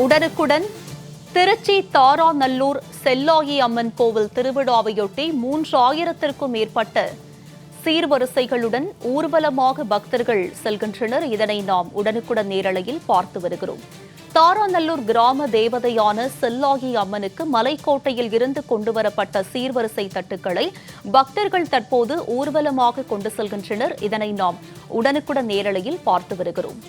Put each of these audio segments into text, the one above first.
உடனுக்குடன் திருச்சி தாராநல்லூர் செல்லாயி அம்மன் கோவில் திருவிழாவையொட்டி மூன்று ஆயிரத்திற்கும் மேற்பட்ட சீர்வரிசைகளுடன் ஊர்வலமாக பக்தர்கள் செல்கின்றனர். இதனை நாம் உடனுக்குடன் நேரலையில் பார்த்து வருகிறோம். தாராநல்லூர் கிராம தேவதையான செல்லாகி அம்மனுக்கு மலைக்கோட்டையில் இருந்து கொண்டுவரப்பட்ட சீர்வரிசை தட்டுக்களை பக்தர்கள் தற்போது ஊர்வலமாக கொண்டு செல்கின்றனர். இதனை நாம் உடனுக்குடன் நேரலையில் பார்த்து வருகிறோம்.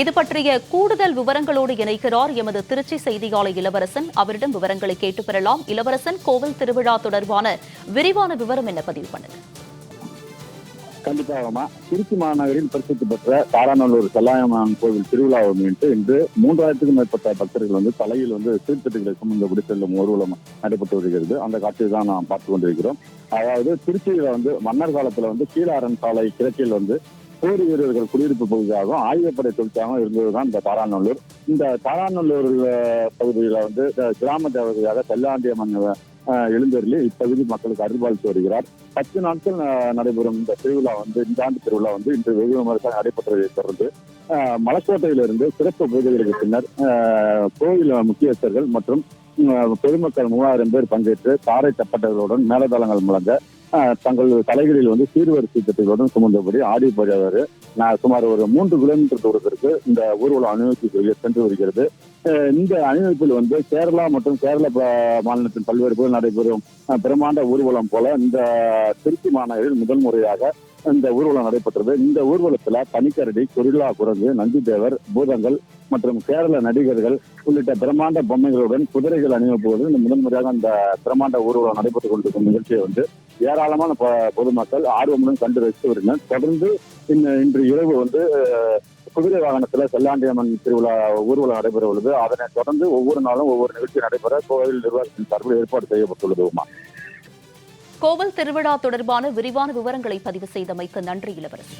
இது பற்றிய கூடுதல் விவரங்களோடு இணைக்கிறார் எமது திருச்சி செய்தியாளர் இளவரசன். அவரிடம் விவரங்களை கேட்டு பெறலாம். இளவரசன் கோவில் திருவிழா தொடர்பான விரிவான விவரம் என்ன பதிவு பண்ணுங்க கண்டிப்பாகமா திருச்சி மாநகரில் பிரசித்தி பெற்ற தாராநல்லூர் செல்லாயம்மன் கோவில் திருவிழாவை முன்னிட்டு இன்று மூன்றாயிரத்துக்கும் மேற்பட்ட பக்தர்கள் வந்து தலையில் வந்து சீர்திருத்தங்களை சுமந்தபடி செல்லும் ஊர்வலம் நடைபெற்று வருகிறது. அந்த காட்சியை தான் நாம் பார்த்து கொண்டிருக்கிறோம். அதாவது திருச்சியில வந்து மன்னர் காலத்துல வந்து கீழாரன் சாலை கிழக்கில் வந்து போர் வீரர்கள் குடியிருப்பு பகுதியாகவும் ஆயுதப்படை தொழிற்சாகவும் இருந்ததுதான் இந்த தாராநல்லூர் இந்த தாராநல்லூர் பகுதியில் பகுதியில வந்து கிராம தேவதையாக செல்லாண்டியம்மன் மன்னர் எழுந்தருளி இப்பகுதி மக்களுக்கு அருள்பாலித்து வருகிறார் பத்து நாட்கள் நடைபெறும் இந்த திருவிழா வந்து இந்த ஆண்டு திருவிழா வந்து இன்று வெகு விமர்சனம் நடைபெற்றதை தொடர்ந்து மலக்கோட்டையிலிருந்து சிறப்பு பூஜைகளுக்கு பின்னர் கோயில் முக்கியஸ்தர்கள் மற்றும் பெருமக்கள் மூவாயிரம் பேர் பங்கேற்று தாரை தப்பட்டர்களுடன் மேலதளங்கள் முழங்க தங்கள் தலைகளில் வந்து சீர்வரிசை திட்டத்துடன் சுமந்தபடி ஆடி பஜாவர் நான் சுமார் ஒரு மூன்று கிலோமீட்டர் தூரத்திற்கு இந்த ஊர்வலம் அணிவகுப்பு சென்று வருகிறது. இந்த அணிவகுப்பில் வந்து கேரளா மற்றும் கேரள மாநிலத்தின் பல்வேறு பகுதியில் நடைபெறும் பிரம்மாண்ட ஊர்வலம் போல இந்த திருச்சி மாநகரில் முதல் முறையாக இந்த ஊர்வலம் நடைபெற்றது. இந்த ஊர்வலத்துல பனிக்கரடி கொரில்லா குரங்கு நந்திதேவர் பூதங்கள் மற்றும் கேரள நடிகர்கள் உள்ளிட்ட பிரம்மாண்ட பொம்மைகளுடன் குதிரைகள் அணிவப்போது இந்த முதன் முறையாக அந்த பிரம்மாண்ட ஊர்வலம் நடைபெற்றுக் கொண்டிருக்கும் நிகழ்ச்சியை வந்து ஏராளமான பொதுமக்கள் ஆர்வமுடன் கண்டு ரசித்து வருகின்றனர். தொடர்ந்து இன்று இரவு வந்து குதிரை வாகனத்துல செல்லாண்டியம்மன் திருவிழா ஊர்வலம் நடைபெற உள்ளது அதனை தொடர்ந்து ஒவ்வொரு நாளும் ஒவ்வொரு நிகழ்ச்சி நடைபெற கோவில் நிர்வாகத்தின் சார்பில் ஏற்பாடு செய்யப்பட்டுள்ளது உமா. கோவில் திருவிழா தொடர்பான விரிவான விவரங்களை பதிவு செய்தமைக்கு நன்றி இளவரசி.